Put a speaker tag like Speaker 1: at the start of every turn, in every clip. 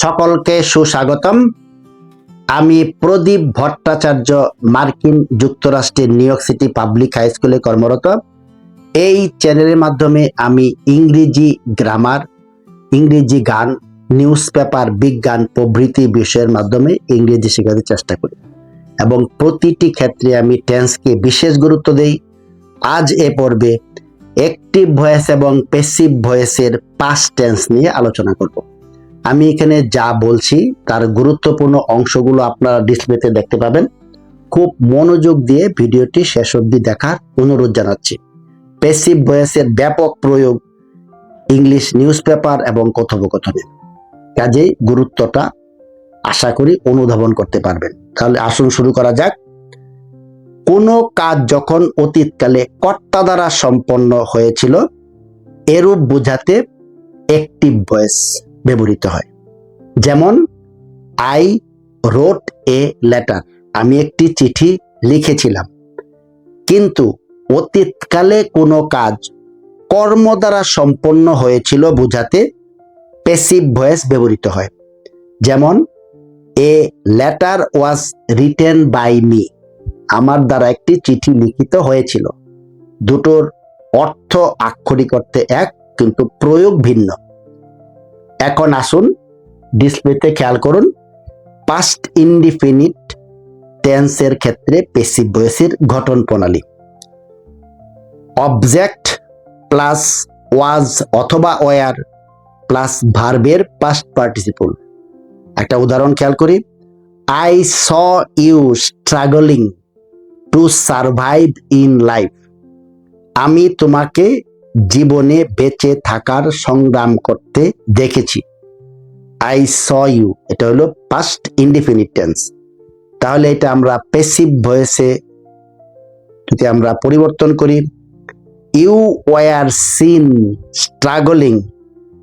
Speaker 1: সকলকে সুস্বাগতম। আমি প্রদীপ ভট্টাচার্য, মার্কিন যুক্তরাষ্ট্রের New York City public high স্কুলে কর্মরত। এই চ্যানেলের মাধ্যমে আমি ইংরেজি গ্রামার, ইংরেজি গান নিউজ পেপার বিজ্ঞান প্রভৃতি বিষয়ের মাধ্যমে ইংরেজি শেখাতে চেষ্টা করি এবং প্রতিটি ক্ষেত্রে আমি টেন্সকে বিশেষ গুরুত্ব দেই। আজ এ পর্বে অ্যাক্টিভ ভয়েস এবং প্যাসিভ ভয়েসের পাস্ট টেন্স নিয়ে আলোচনা করব। আমি এখানে যা বলছি, তার গুরুত্বপূর্ণ অংশগুলো আপনারা ডিসপ্লেতে দেখতে পাবেন। খুব মনোযোগ দিয়ে ভিডিওটি শেষ অবধি দেখার অনুরোধ জানাচ্ছি। পেসিভ ভয়েসের ব্যাপক প্রয়োগ ইংলিশ নিউজ পেপার এবং কথোপকথনে। কাজেই গুরুত্বটা আশা করি অনুধাবন করতে পারবেন। তাহলে আসুন শুরু করা যাক। কোনো কাজ যখন অতীতকালে কর্তা দ্বারা সম্পন্ন হয়েছিল, এরূপ বোঝাতে অ্যাক্টিভ ভয়েস ব্যবহৃত হয়। যেমন আই রোট এ লেটার আমি একটি চিঠি লিখেছিলাম। কিন্তু অতীতকালে কোনো কাজ কর্ম দ্বারা সম্পন্ন হয়েছিল বোঝাতে প্যাসিভ ভয়েস ব্যবহৃত হয়। যেমন a letter was written by me আমার দ্বারা একটি চিঠি লিখিত হয়েছিল। দুটোর অর্থ আক্ষরিক অর্থে এক, কিন্তু প্রয়োগ ভিন্ন। এখন আসুন ডিসপ্লেতে খেয়াল করুন পাস্ট ইনডিফিনিট টেন্সের ক্ষেত্রে পেসিভ ভয়েসের গঠন প্রণালী। অবজেক্ট প্লাস ওয়াজ অথবা ওয়ার প্লাস ভার্বের পাস্ট পার্টিসিপল একটা উদাহরণ খেয়াল করি I saw you struggling to survive in life আমি তোমাকে জীবনে বেঁচে থাকার সংগ্রাম করতে দেখেছি। আই স ইউ এটা হলো পাস্ট ইনডিফিনিট টেন্স তাহলে এটা আমরা পেসিভ ভয়েসে যদি আমরা পরিবর্তন করি you were seen struggling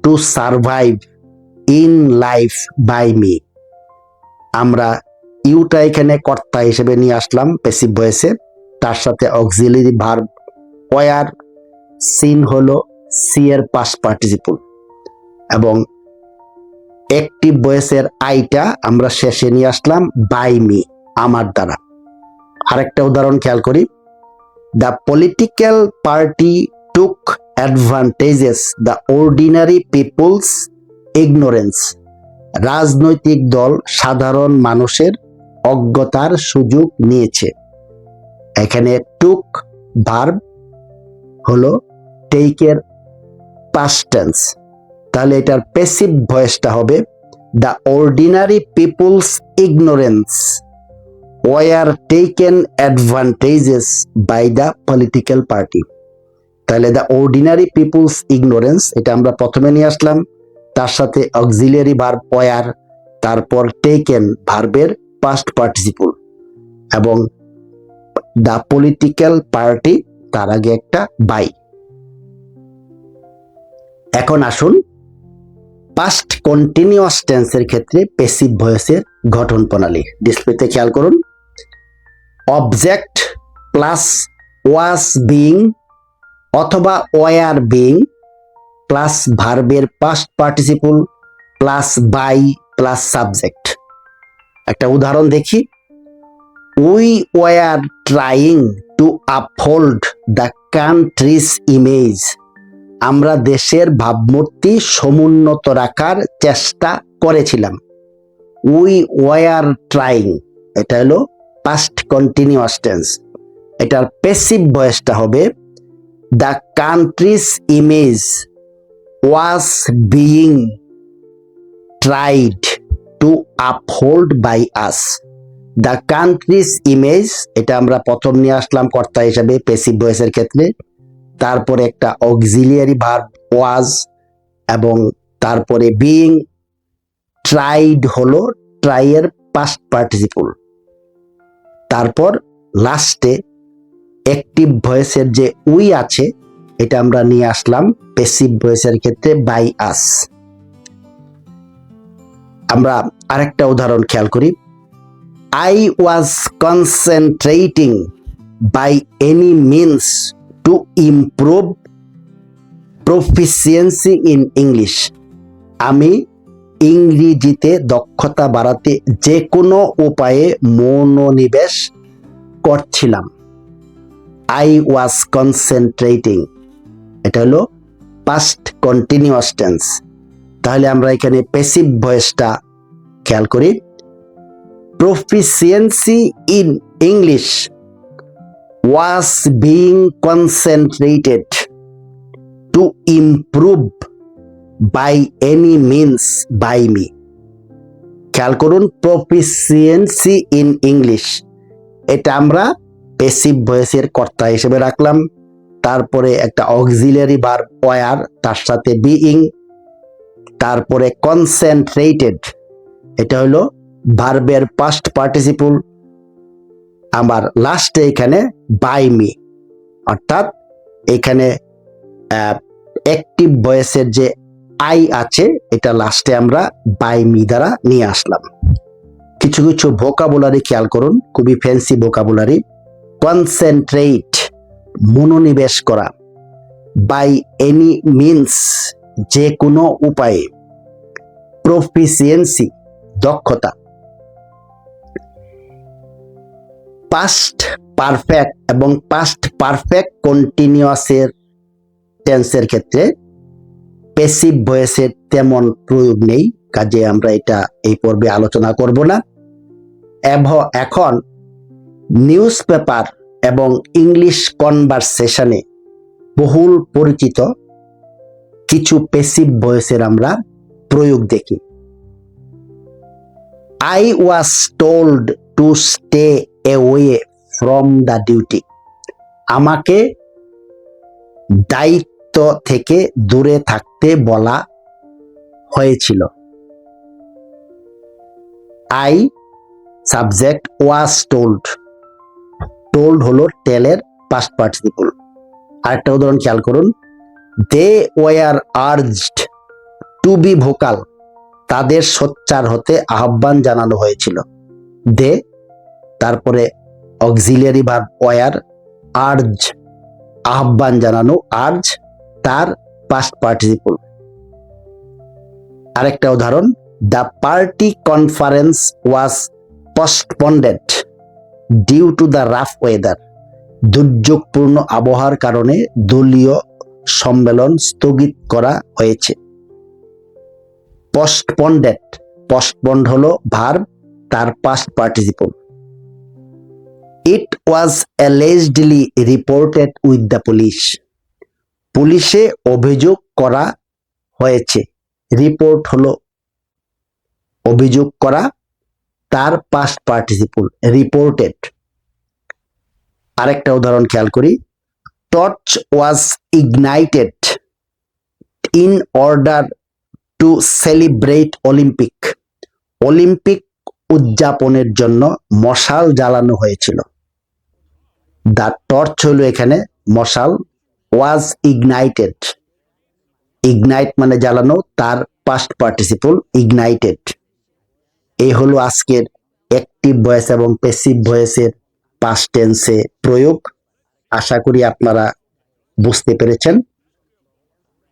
Speaker 1: to survive in life by me আমরা ইউটা এখানে কর্তা হিসেবে নিয়ে আসলাম পেসিভ ভয়েসে তার সাথে অক্সিলারি ভার্ব ওয়ার সিন হলো সি এর পাস পার্টিসিপল এবং অ্যাক্টিভ ভয়েসের আইটা আমরা শেষে নিয়ে আসলাম বাই মি আমার দ্বারা। আরেকটা উদাহরণ খেয়াল করি। The political party took advantages the ordinary people's ignorance রাজনৈতিক দল সাধারণ মানুষের অজ্ঞতার সুযোগ নিয়েছে। এখানে টুক ভার্ব হলো টেকের পাস্ট টেন্স তাহলে এটার প্যাসিভ ভয়েসটা হবে the ordinary people's ignorance were taken advantages by the political party তাহলে দ্য অর্ডিনারি পিপুলস ইগনোরেন্স এটা আমরা প্রথমে নিয়ে আসলাম, তার সাথে অক্সিলিয়ারি ভার্ব ওয়ার তারপর টেকেন ভার্বের পাস্ট পার্টিসিপল এবং দ্য পলিটিক্যাল পার্টি তার আগে একটা বাই এখন আসুন পাস্ট কন্টিনিউয়াস টেন্সের ক্ষেত্রে পেসিভ ভয়েসের গঠন প্রণালী। ডিসপ্লেতে খেয়াল করুন। অবজেক্ট প্লাস ওয়াস বিং অথবা ওয়ার বিং প্লাস ভার্বের past participle plus by plus subject একটা উদাহরণ দেখি। We were trying to uphold the country's image আমরা দেশের ভাবমূর্তি সমুন্নত রাখার চেষ্টা করেছিলাম। উই ওয়ার ট্রাইং এটা হলো পাস্ট কন্টিনিউয়াস টেন্স এটার পেসিভ ভয়েসটা হবে the country's image was being tried to uphold by us the country's image এটা আমরা প্রথম নিয়ে আসলাম কর্তা হিসাবে পেসিভ ভয়েসের ক্ষেত্রে। তারপরে একটা অক্সিলিয়ারি ভার্ব ওয়াজ এবং তারপরে বিং ট্রাইড হলো ট্রাইয়ের পাস্ট পার্টিসিপল তারপর লাস্টে অ্যাক্টিভ ভয়েসের যে উই আছে, এটা আমরা নিয়ে আসলাম পেসিভ ভয়েসের ক্ষেত্রে বাই আস আমরা আরেকটা উদাহরণ খেয়াল করি। I was concentrating by any means to improve proficiency in English আমি ইংরেজিতে দক্ষতা বাড়াতে যে কোনো উপায়ে মনোনিবেশ করছিলাম। আই ওয়াজ কনসেন্ট্রেটিং এটা হলো পাস্ট কন্টিনিউয়াস টেন্স তাহলে আমরা এখানে প্যাসিভ ভয়েসটা খেয়াল করি। Proficiency in English was being concentrated to improve by any means by me খেয়াল করুন প্রফিসিয়েন্সি ইন ইংলিশ এটা আমরা পেসিভ ভয়েসের কর্তা হিসেবে রাখলাম। তারপরে একটা অক্সিলারি বার ওয়ার তার সাথে বিইং তারপরে কনসেন্ট্রেটেড এটা হলো ভার্বের পাস্ট পার্টিসিপল আমার লাস্টে এখানে বাই মি অর্থাৎ এখানে অ্যাক্টিভ ভয়েসের যে আই আছে, এটা লাস্টে আমরা বাই মি দ্বারা নিয়ে আসলাম। কিছু কিছু ভোকাবুলারি খেয়াল করুন, খুবই ফ্যান্সি ভোকাবুলারি কনসেন্ট্রেট মনোনিবেশ করা। বাই এনি মিনস যে কোনো উপায়ে। প্রফিসিয়েন্সি দক্ষতা। পাস্ট পারফেক্ট এবং পাস্ট পারফেক্ট কন্টিনিউয়াসের টেন্সের ক্ষেত্রে পেসিভ ভয়েসের তেমন প্রয়োগ নেই, কাজে আমরা এটা এই পর্বে আলোচনা করব না। এখন নিউজ পেপার এবং ইংলিশ কনভারসেশনে বহুল পরিচিত কিছু পেসিভ ভয়েসের আমরা প্রয়োগ দেখি। I was told to stay away from the duty আমাকে দায়িত্ব থেকে দূরে থাকতে বলা হয়েছিল। I subject was told told হলো টেলের পাস্ট পার্টিসিপল আরেকটা উদাহরণ খেয়াল করুন। They were urged to be vocal তাদের সোচ্চার হতে আহ্বান জানানো হয়েছিল। দে তারপরে অক্সিলিয়ারি ভার্ব ওয়ার আর্জ আহ্বান জানানো, আর্জ তার পাস্ট পার্টিসিপল আরেকটা উদাহরণ the party conference was postponed due to the rough weather দুর্যোগপূর্ণ আবহাওয়ার কারণে দলীয় সম্মেলন স্থগিত করা হয়েছে। পোস্টপন্ডেড পোস্টপন্ড হলো ভার্ব তার past participle it was allegedly reported with the police পুলিশে অভিযোগ করা হয়েছে। রিপোর্ট হলো অভিযোগ করা, তার পাস্ট পার্টিসিপল রিপোর্টেড আরেকটা উদাহরণ খেয়াল করি। Torch was ignited in order to celebrate Olympic Olympic উদযাপনের জন্য মশাল জ্বালানো হয়েছিল। দ্য টর্চ হলো এখানে মশাল ওয়াজ ইগনাইটেড ইগনাইট মানে জ্বালানো, তার পাস্ট পার্টিসিপল ইগনাইটেড এই হলো আজকের অ্যাক্টিভ ভয়েস এবং প্যাসিভ ভয়েসের পাস্ট টেন্সে প্রয়োগ। আশা করি আপনারা বুঝতে পেরেছেন।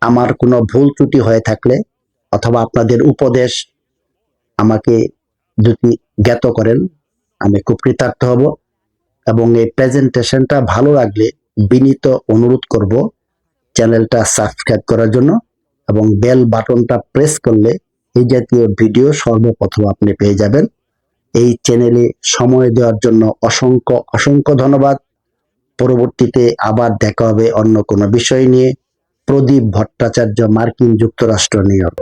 Speaker 1: আমার কোনো ভুল ত্রুটি হয়ে থাকলে অথবা আপনাদের উপদেশ আমাকে যদি জ্ঞাত করেন, আমি খুব কৃতার্থ হব। এবং এই প্রেজেন্টেশনটা ভালো লাগলে বিনীত অনুরোধ করব চ্যানেলটা সাবস্ক্রাইব করার জন্য এবং বেল বাটনটা প্রেস করলে এই জাতীয় ভিডিও সর্বপ্রথম আপনি পেয়ে যাবেন। এই চ্যানেলে সময় দেওয়ার জন্য অসংখ্য অসংখ্য ধন্যবাদ। পরবর্তীতে আবার দেখা হবে অন্য কোনো বিষয় নিয়ে। প্রদীপ ভট্টাচার্য, মার্কিন যুক্তরাষ্ট্র ইয়র্ক।